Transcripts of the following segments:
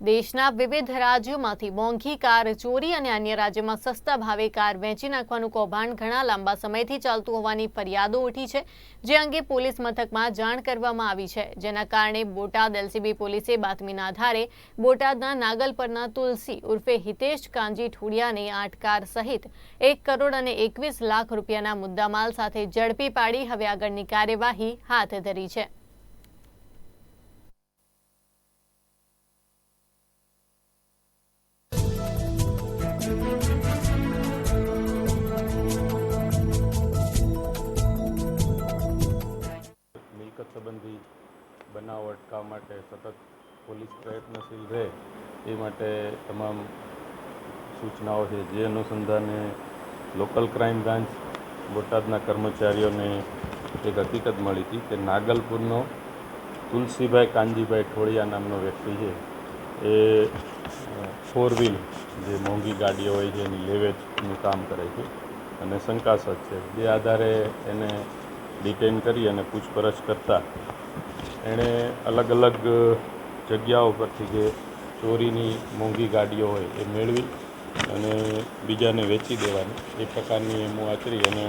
દેશના વિવિધ રાજ્યોમાંથી મોંઘી કાર ચોરી અને અન્ય રાજ્યોમાં સસ્તા ભાવે કાર વેચી નાખવાનું કૌભાંડ ઘણા લાંબા સમયથી ચાલતું હોવાની ફરિયાદો ઉઠી છે, જે અંગે પોલીસ મથકમાં જાણ કરવામાં આવી છે. જેના કારણે બોટાદ એલસીબી પોલીસે બાતમીના આધારે બોટાદના નાગલપરના તુલસી ઉર્ફે હિતેશ કાંજી ઠુડિયાને આઠ કાર સહિત એક કરોડ અને એકવીસ લાખ રૂપિયાના મુદ્દામાલ સાથે ઝડપી પાડી, હવે આગળની કાર્યવાહી હાથ ધરી છે. મિલકત સંબંધી બનાવ અટકાવવા માટે સતત પોલીસ પ્રયત્નશીલ રહે એ માટે તમામ સૂચનાઓ છે. જે અનુસંધાને લોકલ ક્રાઇમ બ્રાન્ચ બોટાદના કર્મચારીઓને એક હકીકત મળી હતી કે નાગલપુરનો તુલસીભાઈ કાનજીભાઈ ઠોળિયા નામનો વ્યક્તિ છે. એ ફોર વ્હીલ જે મોંઘી ગાડીઓ હોય છે, એની લેવેચનું કામ કરે છે અને શંકાસ્પદ છે. જે આધારે એને ડિટેન કરી અને પૂછપરછ કરતાં એણે અલગ અલગ જગ્યાઓ પરથી જે ચોરીની મોંઘી ગાડીઓ હોય એ મેળવી અને બીજાને વેચી દેવાની. એ પ્રકારની એમો આચરી અને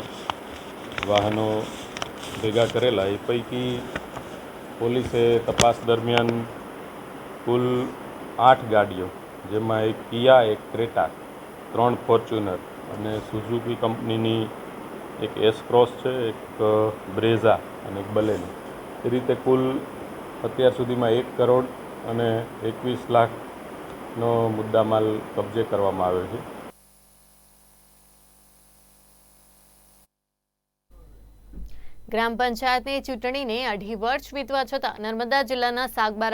વાહનો ભેગા કરેલા. એ પૈકી પોલીસે તપાસ દરમિયાન કુલ આઠ ગાડીઓ, જેમાં એક કિયા, એક ક્રેટા, ત્રણ ફોર્ચ્યુનર અને સુઝુકી કંપનીની એક એસ ક્રોસ છે, એક બ્રેઝા અને એક બલેનો. એ રીતે કુલ અત્યાર સુધીમાં એક કરોડ અને એકવીસ લાખનો મુદ્દામાલ કબજે કરવામાં આવ્યો છે. ગ્રામ પંચાયતની ચૂંટણીને અઢી વર્ષ વીતવા છતાં નર્મદા જિલ્લાના સાગબારા